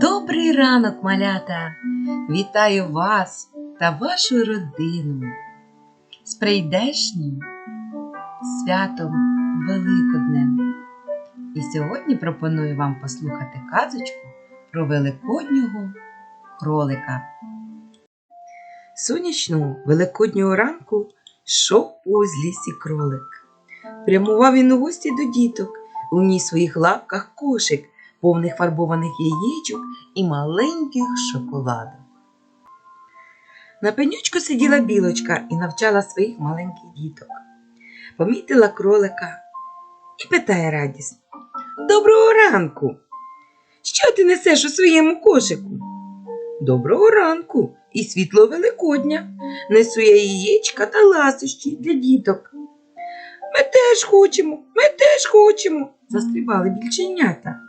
Добрий ранок, малята! Вітаю вас та вашу родину з прийдешнім святом Великоднем. І сьогодні пропоную вам послухати казочку про великоднього кролика. Сонячного великоднього ранку йшов у лісі кролик. Прямував він у гості до діток, у ній своїх лапках кошик, повних фарбованих яєчок і маленьких шоколадок. На пенючку сиділа білочка і навчала своїх маленьких діток. Помітила кролика і питає радісно: Доброго ранку! Що ти несеш у своєму кошику? Доброго ранку і світло Великодня. Несу я яєчка та ласощі для діток. Ми теж хочемо, ми теж хочемо, застрибали більченята.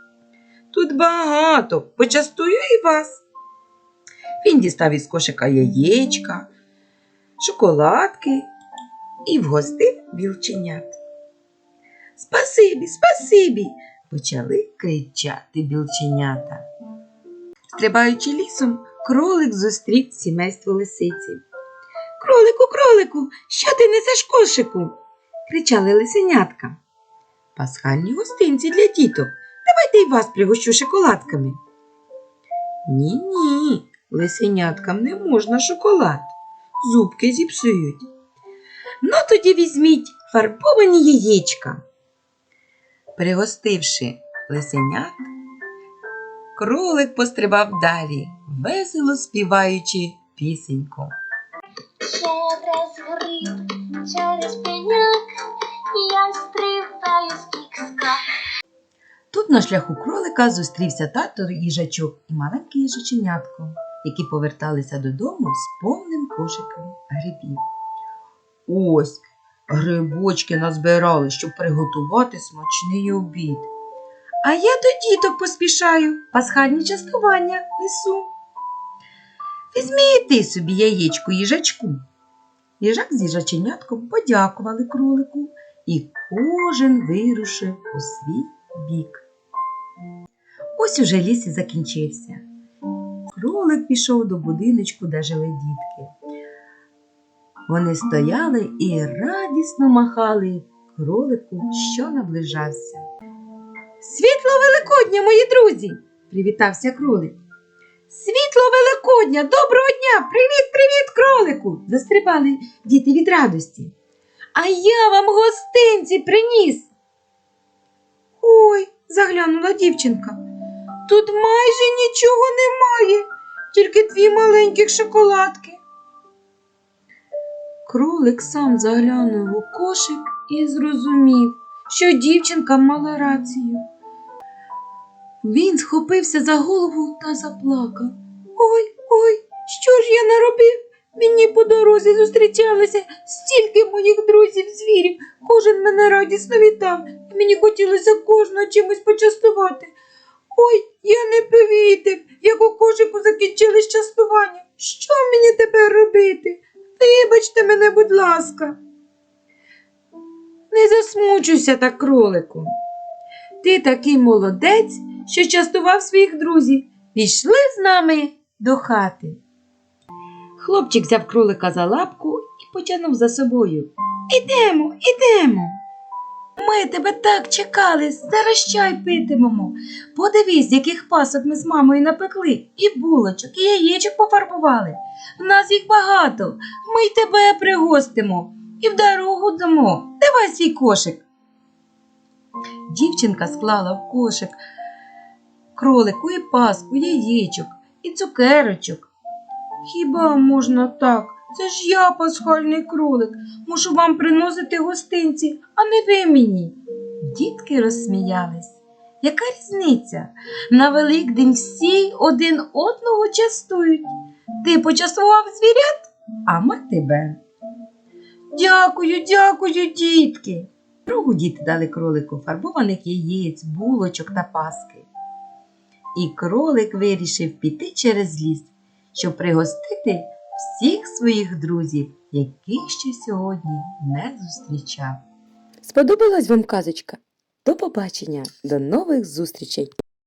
Тут багато, почастую і вас. Він дістав із кошика яєчка, шоколадки і вгостив білченят. Спасибі, спасибі, почали кричати білченята. Стрибаючи лісом, кролик зустрів сімейство лисиці. Кролику, кролику, що ти несеш кошику? кричали лисенятка. Пасхальні гостинці для діток. Давайте й вас пригощу шоколадками. Ні, ні, лисеняткам не можна шоколад. Зубки зіпсують. Ну тоді візьміть фарбовані яєчка. Пригостивши лисенят, кролик пострибав далі, весело співаючи пісеньку. Через гриб, через На шляху кролика зустрівся тато їжачок і маленьке їжаченятко, які поверталися додому з повним кошиком грибів. Ось грибочки назбирали, щоб приготувати смачний обід. А я до діток поспішаю, пасхальні частування несу. Візьми і собі яєчко їжачку. Їжак з їжаченятком подякували кролику, і кожен вирушив у свій бік. Ось уже ліс і закінчився. Кролик пішов до будиночку, де жили дітки. Вони стояли і радісно махали кролику, що наближався. Світло Великодня, мої друзі! привітався кролик. Світло Великодня, доброго дня! Привіт, привіт, кролику! застрибали діти від радості. А я вам гостинці приніс. Ой, заглянула дівчинка. Тут майже нічого немає, тільки дві маленьких шоколадки. Кролик сам заглянув у кошик і зрозумів, що дівчинка мала рацію. Він схопився за голову та заплакав. Ой, ой, що ж я наробив? Мені по дорозі зустрічалися стільки моїх друзів звірів. Кожен мене радісно вітав, і мені хотілося кожного чимось почастувати. Ой, я не повітив, як у кошику закінчились частування. Що мені тепер робити? Вибачте мене, будь ласка. Не засмучуйся так, кролику. Ти такий молодець, що частував своїх друзів. Пішли з нами до хати. Хлопчик взяв кролика за лапку і потягнув за собою. Ідемо, ідемо. Тебе так чекали, зараз чай питимемо. Подивись, яких пасок ми з мамою напекли, і булочок, і яєчок пофарбували. В нас їх багато. Ми й тебе пригостимо і в дорогу дамо. Давай свій кошик. Дівчинка склала в кошик кролику і паску, яєчок, і цукерочок. Хіба можна так? Це ж я пасхальний кролик. Мушу вам приносити гостинці, а не ви мені. Дітки розсміялись. Яка різниця? На Великдень всі один одного частують. Ти почастував звірят, а ми тебе. Дякую, дякую, дітки. Другу діти дали кролику фарбованих яєць, булочок та паски. І кролик вирішив піти через ліс, щоб пригостити всіх своїх друзів, яких ще сьогодні не зустрічав. Сподобалась вам казочка? До побачення, до нових зустрічей!